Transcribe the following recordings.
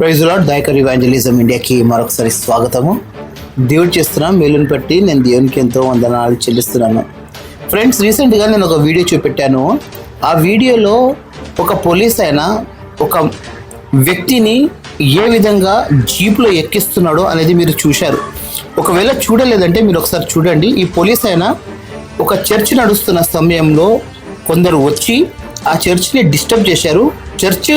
Praise lord Dayakar evangelism ఇండియాకి మరొకసారి స్వాగతము. దేవుడు చేస్తున్న మేలుని బట్టి నేను దేవునికి ఎంతో వందనాలు చెల్లిస్తున్నాను. ఫ్రెండ్స్ రీసెంట్గా నేను ఒక వీడియో చూపెట్టాను. ఆ వీడియోలో ఒక పోలీస్ అయిన ఒక వ్యక్తిని ఏ విధంగా జీప్లో ఎక్కిస్తున్నాడో అనేది మీరు చూశారు. ఒకవేళ చూడలేదంటే మీరు ఒకసారి చూడండి. ఈ పోలీస్ అయిన ఒక చర్చ్ నడుస్తున్న సమయంలో కొందరు వచ్చి ఆ చర్చ్ని డిస్టర్బ్ చేశారు. చర్చ్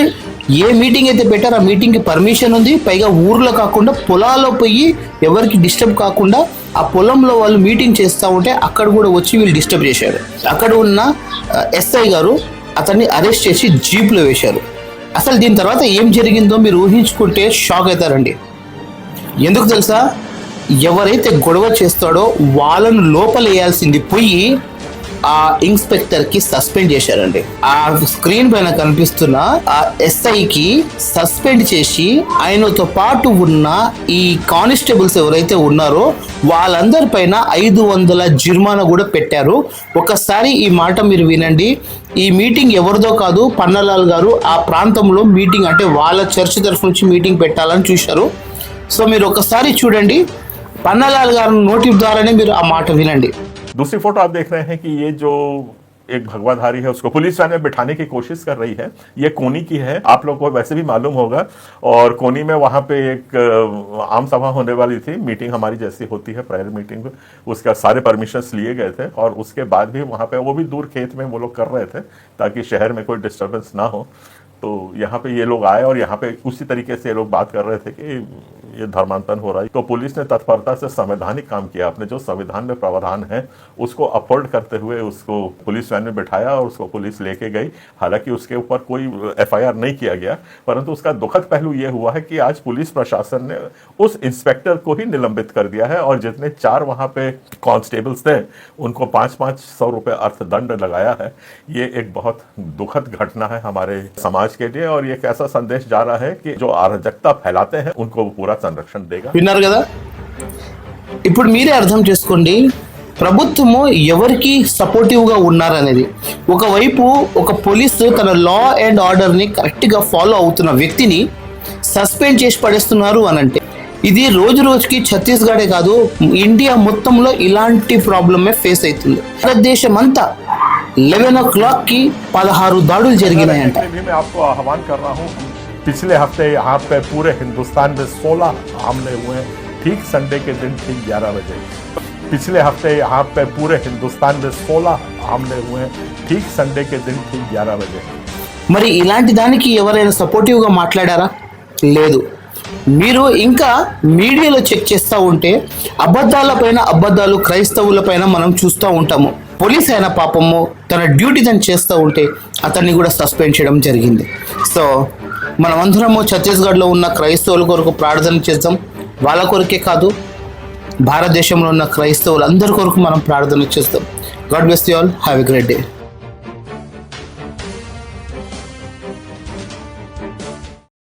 ఏ మీటింగ్ అయితే పెట్టారో ఆ మీటింగ్కి పర్మిషన్ ఉంది. పైగా ఊర్లో కాకుండా పొలాల్లో పోయి ఎవరికి డిస్టర్బ్ కాకుండా ఆ పొలంలో వాళ్ళు మీటింగ్ చేస్తూ ఉంటే అక్కడ కూడా వచ్చి వీళ్ళు డిస్టర్బ్ చేశారు. అక్కడ ఉన్న ఎస్ఐ గారు అతన్ని అరెస్ట్ చేసి జీప్లో వేశారు. అసలు దీని తర్వాత ఏం జరిగిందో మీరు ఊహించుకుంటే షాక్ అవుతారండి. ఎందుకు తెలుసా? ఎవరైతే గొడవ చేస్తాడో వాళ్ళను లోపల వేయాల్సింది పోయి ఆ ఇన్స్పెక్టర్కి సస్పెండ్ చేశారండి. ఆ స్క్రీన్ పైన కనిపిస్తున్న ఆ ఎస్ఐకి సస్పెండ్ చేసి ఆయనతో పాటు ఉన్న ఈ కానిస్టేబుల్స్ ఎవరైతే ఉన్నారో వాళ్ళందరి పైన ఐదు వందల జుర్మానా కూడా పెట్టారు. ఒకసారి ఈ మాట మీరు వినండి. ఈ మీటింగ్ ఎవరిదో కాదు పన్నలాల్ గారు ఆ ప్రాంతంలో మీటింగ్ అంటే వాళ్ళ చర్చ్ తరఫు నుంచి మీటింగ్ పెట్టాలని చూశారు. సో మీరు ఒకసారి చూడండి. పన్నలాల్ గారు నోటి ద్వారానే మీరు ఆ మాట వినండి. दूसरी फ़ोटो आप देख रहे हैं कि ये जो एक भगवाधारी है, उसको पुलिस वैन में बिठाने की कोशिश कर रही है। ये कोनी की है। आप लोग को वैसे भी मालूम होगा। और कोनी में वहाँ पे एक आम सभा होने वाली थी। मीटिंग हमारी जैसी होती है, प्रायर मीटिंग। उसका सारे परमिशंस लिए गए थे। और उसके बाद भी वहाँ पे, वो भी दूर खेत में वो लोग कर रहे थे, ताकि शहर में कोई डिस्टर्बेंस ना हो। तो यहाँ पे ये लोग आए और यहाँ पे उसी तरीके से ये लोग बात कर रहे थे कि ये धर्मांतरण हो रहा है। तो पुलिस ने तत्परता से संवैधानिक काम किया। अपने जो संविधान में प्रावधान है, उसको अपहोल्ड करते हुए उसको पुलिस वैन में बिठाया और उसको पुलिस लेके गई। हालाँकि उसके ऊपर कोई एफआईआर नहीं किया गया, परंतु उसका दुखद पहलू ये हुआ है कि आज पुलिस प्रशासन ने उस इंस्पेक्टर को ही निलंबित कर दिया है और जितने चार वहाँ पे कांस्टेबल्स थे, उनको पाँच पाँच सौ रुपये अर्थदंड लगाया है। ये एक बहुत दुखद घटना है हमारे समाज के लिए और ये एक ऐसा संदेश जा रहा है कि जो अराजकता फैलाते हैं, उनको पूरा రాజస్థాన్ రక్షణ విన్నారు కదా? ఇప్పుడు మీరే అర్థం చేసుకోండి ప్రభుత్వము ఎవరికి సపోర్టివ్గా ఉన్నారనేది. ఒకవైపు ఒక పోలీసు తన లా అండ్ ఆర్డర్ని కరెక్ట్గా ఫాలో అవుతున్న వ్యక్తిని సస్పెండ్ చేసి పడేస్తున్నారు అని అంటే ఇది రోజు రోజుకి ఛత్తీస్గఢే కాదు ఇండియా మొత్తంలో ఇలాంటి ప్రాబ్లమే ఫేస్ అవుతుంది. భారతదేశం అంతా లెవెన్ ఓ క్లాక్కి పదహారు దాడులు జరిగినాయంట. भी मैं आपको आह्वान कर रहा हूँ पिछले हफ्ते यहाँ पे पूरे हिंदुस्तान में 16 हमले हुए हैं ठीक संडे के दिन ठीक 11 बजे पिछले हफ्ते यहाँ पे पूरे हिंदुस्तान में 16 हमले हुए हैं ठीक संडे के दिन ठीक 11 बजे మరి ఇలాంటి దానికి ఎవరైనా సపోర్టివ్గా మాట్లాడారా లేదు మీరు ఇంకా మీడియాలో చెక్ చేస్తూ ఉంటే అబద్ధాలపైన అబద్ధాలు క్రైస్తవులపైన మనం చూస్తూ ఉంటాము పోలీస్ అయిన పాపము తన డ్యూటీ తను చేస్తూ ఉంటే అతన్ని కూడా సస్పెండ్ చేయడం జరిగింది సో మనమందరము ఛత్తీస్గఢ్లో ఉన్న క్రైస్తవుల కొరకు ప్రార్థన చేద్దాం. వాళ్ళ కొరకే కాదు భారతదేశంలో ఉన్న క్రైస్తవులు అందరి కొరకు మనం ప్రార్థన చేస్తాం. God best you all. Have a great day.